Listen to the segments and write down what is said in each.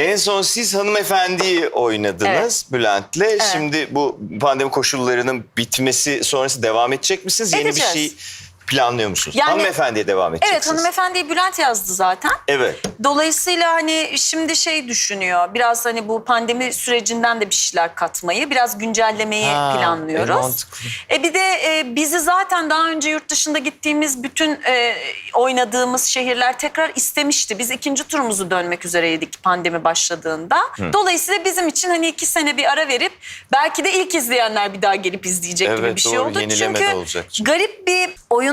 En son siz hanımefendiyi oynadınız Bülent'le. Şimdi bu pandemi koşullarının bitmesi sonrası devam edecek misiniz? Yeni bir Edeceğiz. şey planlıyor musunuz? Yani- Hanımefendiye devam edeceksiniz. Evet hanımefendiyi Bülent yazdı zaten. Evet. Dolayısıyla hani şimdi şey düşünüyor. Biraz hani bu pandemi sürecinden de bir şeyler katmayı, biraz güncellemeyi Ha, planlıyoruz. e, mantıklı. E bir de e, bizi zaten daha önce yurt dışında gittiğimiz bütün e, oynadığımız şehirler tekrar istemişti. Biz ikinci turumuzu dönmek üzereydik pandemi başladığında. Dolayısıyla bizim için hani iki sene bir ara verip belki de ilk izleyenler bir daha gelip izleyecek gibi Evet, bir şey doğru. oldu. Yenileme de Çünkü olacak garip bir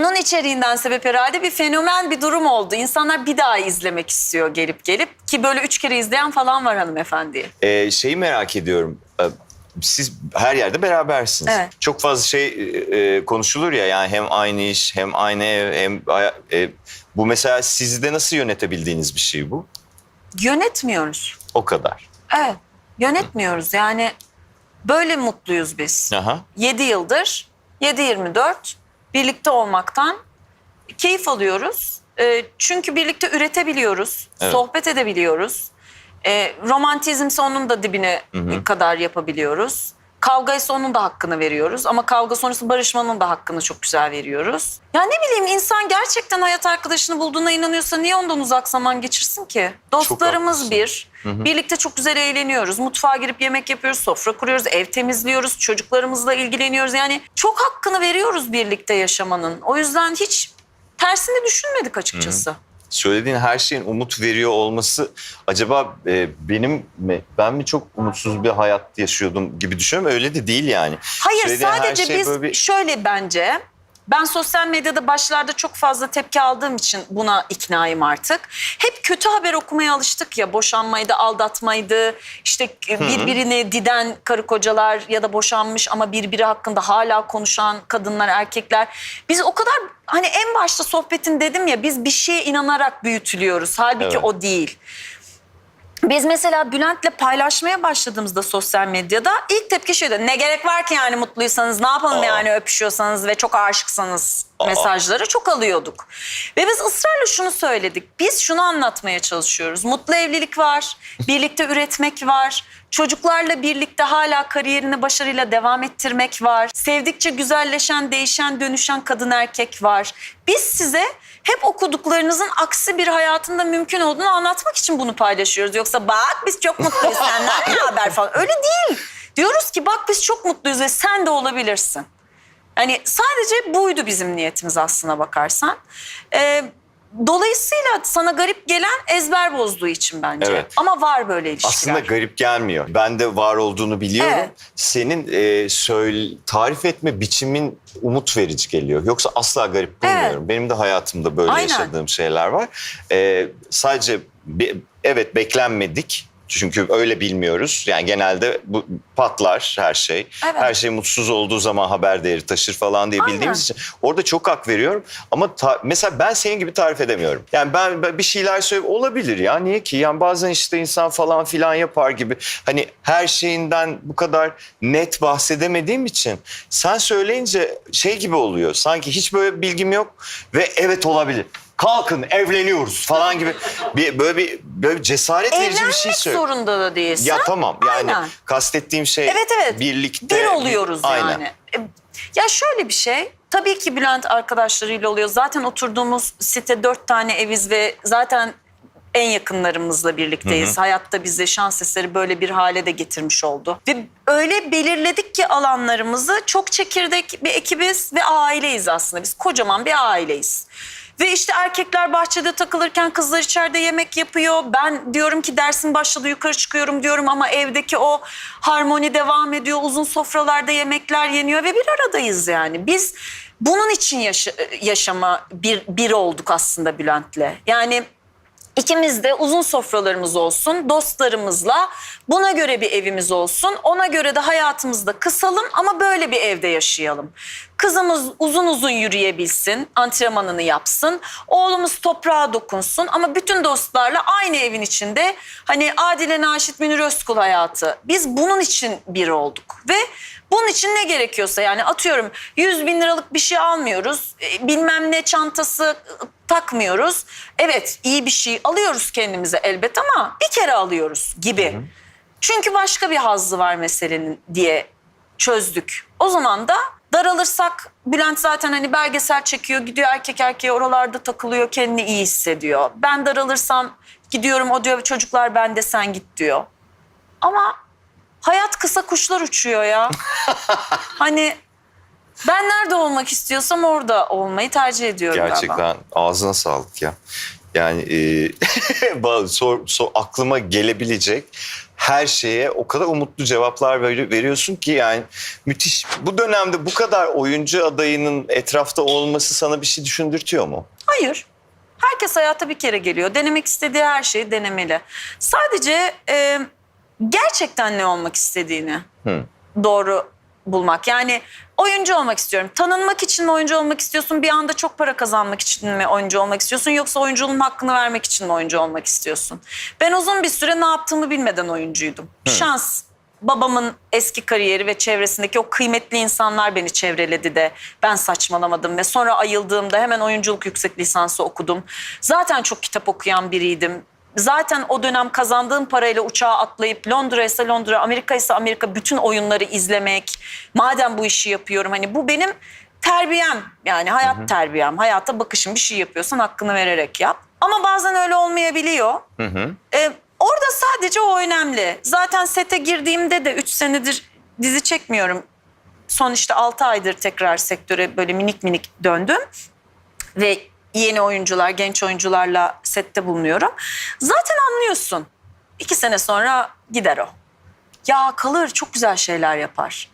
oyunun içeriğinden sebep herhalde bir fenomen bir durum oldu. İnsanlar bir daha izlemek istiyor gelip gelip ki böyle üç kere izleyen falan var hanımefendiyi. Ee, şeyi merak ediyorum. Ee, Siz her yerde berabersiniz. Evet. Çok fazla şey e, konuşulur ya yani hem aynı iş hem aynı ev hem e, bu mesela sizde nasıl yönetebildiğiniz bir şey bu? Yönetmiyoruz. O kadar. Evet yönetmiyoruz yani böyle mutluyuz biz. Aha. 7 yıldır 7-24 birlikte olmaktan keyif alıyoruz. Ee, çünkü birlikte üretebiliyoruz, Evet. sohbet edebiliyoruz. Ee, romantizmse onun da dibine kadar yapabiliyoruz. Kavga ise onun da hakkını veriyoruz. Ama kavga sonrası barışmanın da hakkını çok güzel veriyoruz. Ya ne bileyim insan gerçekten hayat arkadaşını bulduğuna inanıyorsa niye ondan uzak zaman geçirsin ki? Dostlarımız bir. Birlikte çok güzel eğleniyoruz. Mutfağa girip yemek yapıyoruz, sofra kuruyoruz, ev temizliyoruz, çocuklarımızla ilgileniyoruz. Yani çok hakkını veriyoruz birlikte yaşamanın. O yüzden hiç tersini düşünmedik açıkçası. Söylediğin her şeyin umut veriyor olması acaba e, benim mi ben mi çok umutsuz bir hayat yaşıyordum gibi düşünüyorum öyle de değil yani. Hayır Söylediğin her sadece şey biz böyle bir- şöyle bence ben sosyal medyada başlarda çok fazla tepki aldığım için buna iknayım artık. Hep kötü haber okumaya alıştık ya boşanmaydı, aldatmaydı, işte birbirini diden karı kocalar ya da boşanmış ama birbiri hakkında hala konuşan kadınlar, erkekler. Biz o kadar hani en başta sohbetin dedim ya biz bir şeye inanarak büyütülüyoruz. Halbuki Evet. o değil. Biz mesela Bülent'le paylaşmaya başladığımızda sosyal medyada ilk tepki şuydu. Ne gerek var ki yani mutluysanız ne yapalım Aa. yani öpüşüyorsanız ve çok aşıksanız. Mesajları çok alıyorduk. Ve biz ısrarla şunu söyledik. Biz şunu anlatmaya çalışıyoruz. Mutlu evlilik var, birlikte üretmek var. Çocuklarla birlikte hala kariyerini başarıyla devam ettirmek var. Sevdikçe güzelleşen, değişen, dönüşen kadın erkek var. Biz size hep okuduklarınızın aksi bir hayatında mümkün olduğunu anlatmak için bunu paylaşıyoruz. Yoksa bak biz çok mutluyuz senden haber falan. Öyle değil. Diyoruz ki bak biz çok mutluyuz ve sen de olabilirsin. Yani sadece buydu bizim niyetimiz aslına bakarsan. Ee, dolayısıyla sana garip gelen ezber bozduğu için bence. Evet. Ama var böyle ilişkiler. Aslında garip gelmiyor. Ben de var olduğunu biliyorum. Evet. Senin e, söyle, tarif etme biçimin umut verici geliyor. Yoksa asla garip bulmuyorum. Benim de hayatımda böyle Aynen. yaşadığım şeyler var. E, sadece be- evet beklenmedik. Çünkü öyle bilmiyoruz. Yani genelde bu patlar her şey. Evet. Her şey mutsuz olduğu zaman haber değeri taşır falan diye bildiğimiz Aynen. için orada çok hak veriyorum. Ama mesela ben senin gibi tarif edemiyorum. Yani ben, ben bir şeyler söyle olabilir ya niye ki? Yani bazen işte insan falan filan yapar gibi. Hani her şeyinden bu kadar net bahsedemediğim için sen söyleyince şey gibi oluyor. Sanki hiç böyle bilgim yok ve evet olabilir. Kalkın evleniyoruz falan gibi bir böyle bir böyle bir cesaret verici bir Evlenmek şey söyle. zorunda da değilsin. Ya tamam yani Aynen. kastettiğim şey Evet evet. birlikte Bir oluyoruz Aynen. yani. E, Ya şöyle bir şey. Tabii ki Bülent arkadaşlarıyla oluyor. Zaten oturduğumuz site dört tane eviz ve zaten en yakınlarımızla birlikteyiz. Hayatta bizi şans eseri böyle bir hale de getirmiş oldu. Ve öyle belirledik ki alanlarımızı çok çekirdek bir ekibiz ve aileyiz aslında. Biz kocaman bir aileyiz. Ve işte erkekler bahçede takılırken kızlar içeride yemek yapıyor. Ben diyorum ki dersin başladı yukarı çıkıyorum diyorum ama evdeki o harmoni devam ediyor. Uzun sofralarda yemekler yeniyor ve bir aradayız yani. Biz bunun için yaşa- yaşama bir, bir olduk aslında Bülent'le. Yani İkimiz de uzun sofralarımız olsun, dostlarımızla buna göre bir evimiz olsun. Ona göre de hayatımızda kısalım ama böyle bir evde yaşayalım. Kızımız uzun uzun yürüyebilsin, antrenmanını yapsın. Oğlumuz toprağa dokunsun ama bütün dostlarla aynı evin içinde hani Adile Naşit Münir Özkul hayatı. Biz bunun için bir olduk ve bunun için ne gerekiyorsa yani atıyorum 100 bin liralık bir şey almıyoruz. e, Bilmem ne çantası e, takmıyoruz. Evet iyi bir şey alıyoruz kendimize elbet ama bir kere alıyoruz gibi. Çünkü başka bir hazzı var meselenin diye çözdük. O zaman da daralırsak Bülent zaten hani belgesel çekiyor gidiyor erkek erkeğe oralarda takılıyor kendini iyi hissediyor. Ben daralırsam gidiyorum o diyor çocuklar bende sen git diyor. Ama hayat kısa kuşlar uçuyor ya. hani ben nerede olmak istiyorsam orada olmayı tercih ediyorum galiba. Gerçekten ağzına sağlık ya. Yani e, sor, sor- aklıma gelebilecek her şeye o kadar umutlu cevaplar veri- veriyorsun ki yani müthiş. Bu dönemde bu kadar oyuncu adayının etrafta olması sana bir şey düşündürtüyor mu? Hayır. Herkes hayata bir kere geliyor. Denemek istediği her şeyi denemeli. Sadece e, gerçekten ne olmak istediğini Hı. doğru bulmak. Yani oyuncu olmak istiyorum. Tanınmak için mi oyuncu olmak istiyorsun? Bir anda çok para kazanmak için mi oyuncu olmak istiyorsun? Yoksa oyunculuğun hakkını vermek için mi oyuncu olmak istiyorsun? Ben uzun bir süre ne yaptığımı bilmeden oyuncuydum. Şans. Babamın eski kariyeri ve çevresindeki o kıymetli insanlar beni çevreledi de ben saçmalamadım ve sonra ayıldığımda hemen oyunculuk yüksek lisansı okudum. Zaten çok kitap okuyan biriydim. Zaten o dönem kazandığım parayla uçağa atlayıp Londra ise Londra, Amerika ise Amerika bütün oyunları izlemek. Madem bu işi yapıyorum hani bu benim terbiyem yani hayat terbiyem. Hayata bakışım bir şey yapıyorsan hakkını vererek yap. Ama bazen öyle olmayabiliyor. Hı hı. Ee, orada sadece o önemli. Zaten sete girdiğimde de 3 senedir dizi çekmiyorum. Son işte 6 aydır tekrar sektöre böyle minik minik döndüm. Ve yeni oyuncular, genç oyuncularla sette bulunuyorum. Zaten anlıyorsun. İki sene sonra gider o. Ya kalır çok güzel şeyler yapar.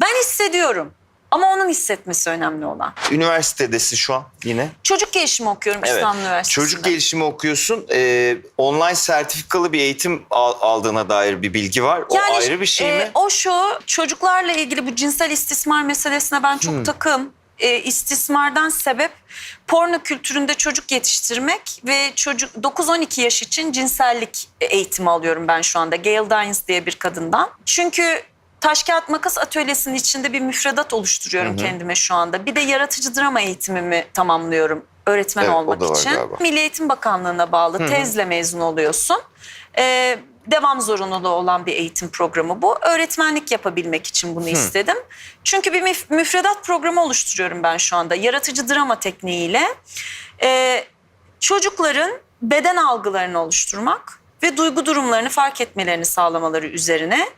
Ben hissediyorum. Ama onun hissetmesi önemli olan. Üniversitedesin şu an yine. Çocuk gelişimi okuyorum İstanbul Üniversitesi'nde. Çocuk gelişimi okuyorsun. Ee, online sertifikalı bir eğitim al- aldığına dair bir bilgi var. O ayrı bir şey e, mi? O şu çocuklarla ilgili bu cinsel istismar meselesine ben çok Hmm. takım. E, istismardan sebep porno kültüründe çocuk yetiştirmek ve çocuk 9-12 yaş için cinsellik eğitimi alıyorum ben şu anda. Gail Dines diye bir kadından. Çünkü taş kağıt makas atölyesinin içinde bir müfredat oluşturuyorum kendime şu anda. Bir de yaratıcı drama eğitimimi tamamlıyorum öğretmen Evet, olmak için. galiba. Milli Eğitim Bakanlığı'na bağlı tezle mezun oluyorsun. Ee, devam zorunluluğu olan bir eğitim programı bu. Öğretmenlik yapabilmek için bunu istedim. Çünkü bir müf- müfredat programı oluşturuyorum ben şu anda. Yaratıcı drama tekniğiyle. Ee, çocukların beden algılarını oluşturmak ve duygu durumlarını fark etmelerini sağlamaları üzerine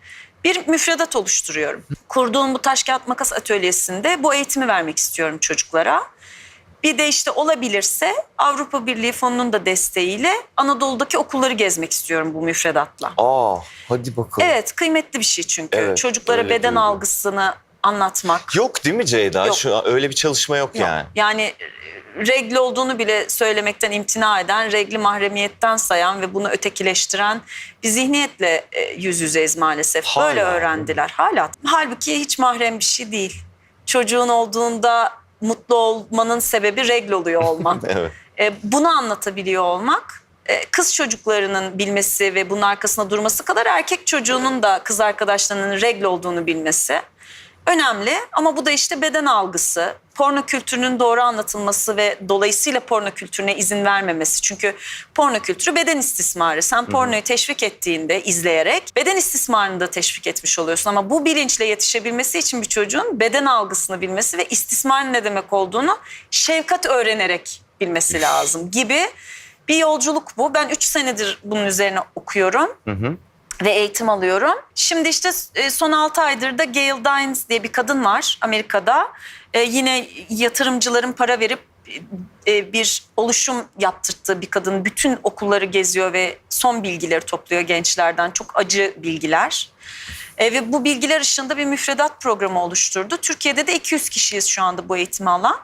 bir müfredat oluşturuyorum. Kurduğum bu taş kağıt makas atölyesinde bu eğitimi vermek istiyorum çocuklara. Bir de işte olabilirse Avrupa Birliği fonunun da desteğiyle Anadolu'daki okulları gezmek istiyorum bu müfredatla. Aa, hadi bakalım. Evet kıymetli bir şey çünkü. Evet, Çocuklara öyle beden duydum. algısını anlatmak. Yok değil mi Ceyda? Yok. Şu öyle bir çalışma yok, Yok. yani. Yani e, regli olduğunu bile söylemekten imtina eden, regli mahremiyetten sayan ve bunu ötekileştiren bir zihniyetle e, yüz yüzeyiz maalesef. Hala. Böyle öğrendiler. Hala. Halbuki hiç mahrem bir şey değil. Çocuğun olduğunda mutlu olmanın sebebi regl oluyor olman. Evet. E, bunu anlatabiliyor olmak e, kız çocuklarının bilmesi ve bunun arkasında durması kadar erkek çocuğunun da kız arkadaşlarının regl olduğunu bilmesi önemli. Ama bu da işte beden algısı, porno kültürünün doğru anlatılması ve dolayısıyla porno kültürüne izin vermemesi. Çünkü porno kültürü beden istismarı. Sen pornoyu teşvik ettiğinde izleyerek beden istismarını da teşvik etmiş oluyorsun. Ama bu bilinçle yetişebilmesi için bir çocuğun beden algısını bilmesi ve istismarın ne demek olduğunu şefkat öğrenerek bilmesi lazım gibi bir yolculuk bu. Ben 3 senedir bunun üzerine okuyorum ve eğitim alıyorum. Şimdi işte e, son 6 aydır da Gail Dines diye bir kadın var Amerika'da. E, Yine yatırımcıların para verip e, bir oluşum yaptırttığı bir kadın. Bütün okulları geziyor ve son bilgileri topluyor gençlerden. Çok acı bilgiler. E, ve bu bilgiler ışığında bir müfredat programı oluşturdu. Türkiye'de de 200 kişiyiz şu anda bu eğitimi alan.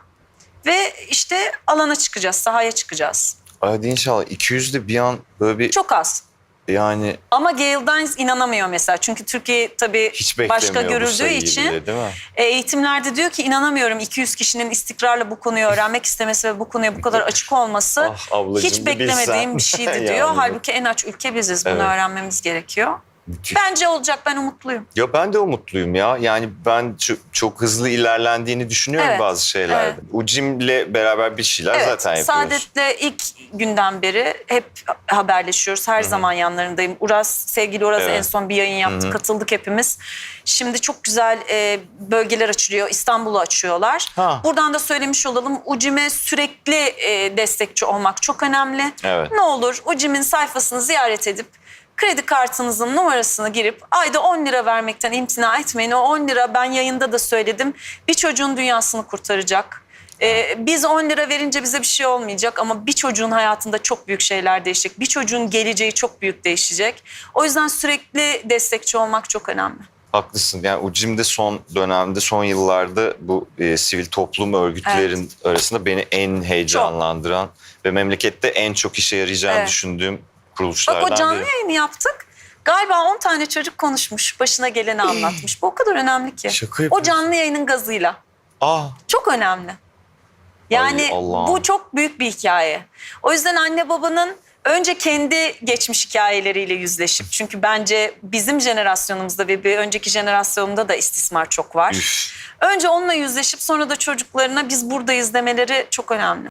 Ve işte alana çıkacağız, sahaya çıkacağız. Hadi inşallah 200 de bir an böyle bir Çok az. Yani Ama Gail Dines inanamıyor mesela. Çünkü Türkiye tabii hiç başka beklemiyor bu görüldüğü sayıyı için bile, değil mi? e, eğitimlerde diyor ki inanamıyorum 200 kişinin istikrarla bu konuyu öğrenmek istemesi ve bu konuya bu kadar açık olması Ah ablacığım, hiç bir beklemediğim bilsen. bir şeydi Yani diyor. bu- Halbuki en aç ülke biziz. Bunu Evet. öğrenmemiz gerekiyor. Müthiş. Bence olacak ben umutluyum. Ya ben de umutluyum ya. Yani ben çok, çok hızlı ilerlendiğini düşünüyorum Evet, bazı şeylerde. evet. Ucim'le beraber bir şeyler Evet, zaten yapıyoruz. Saadet'le ilk günden beri hep haberleşiyoruz. Her zaman yanlarındayım. Uras, sevgili Uras Evet. en son bir yayın yaptı. Katıldık hepimiz. Şimdi çok güzel e, bölgeler açılıyor. İstanbul'u açıyorlar. Ha. Buradan da söylemiş olalım. Ucim'e sürekli e, destekçi olmak çok önemli. Evet. Ne olur Ucim'in sayfasını ziyaret edip kredi kartınızın numarasını girip ayda 10 lira vermekten imtina etmeyin. O 10 lira ben yayında da söyledim. Bir çocuğun dünyasını kurtaracak. Ee, biz 10 lira verince bize bir şey olmayacak ama bir çocuğun hayatında çok büyük şeyler değişecek. Bir çocuğun geleceği çok büyük değişecek. O yüzden sürekli destekçi olmak çok önemli. Haklısın. Yani Ucim'de son dönemde, son yıllarda bu e, sivil toplum örgütlerin arasında beni en heyecanlandıran ve memlekette en çok işe yarayacağını Evet. düşündüğüm kuruluşlardan Bak o canlı biri. yayını yaptık. Galiba 10 tane çocuk konuşmuş, başına geleni anlatmış. Bu o kadar önemli ki. Şaka o canlı yayının gazıyla. Aa, Çok önemli. Yani bu çok büyük bir hikaye. O yüzden anne babanın önce kendi geçmiş hikayeleriyle yüzleşip çünkü bence bizim jenerasyonumuzda ve bir önceki jenerasyonda da istismar çok var. üf. Önce onunla yüzleşip sonra da çocuklarına biz buradayız demeleri çok önemli.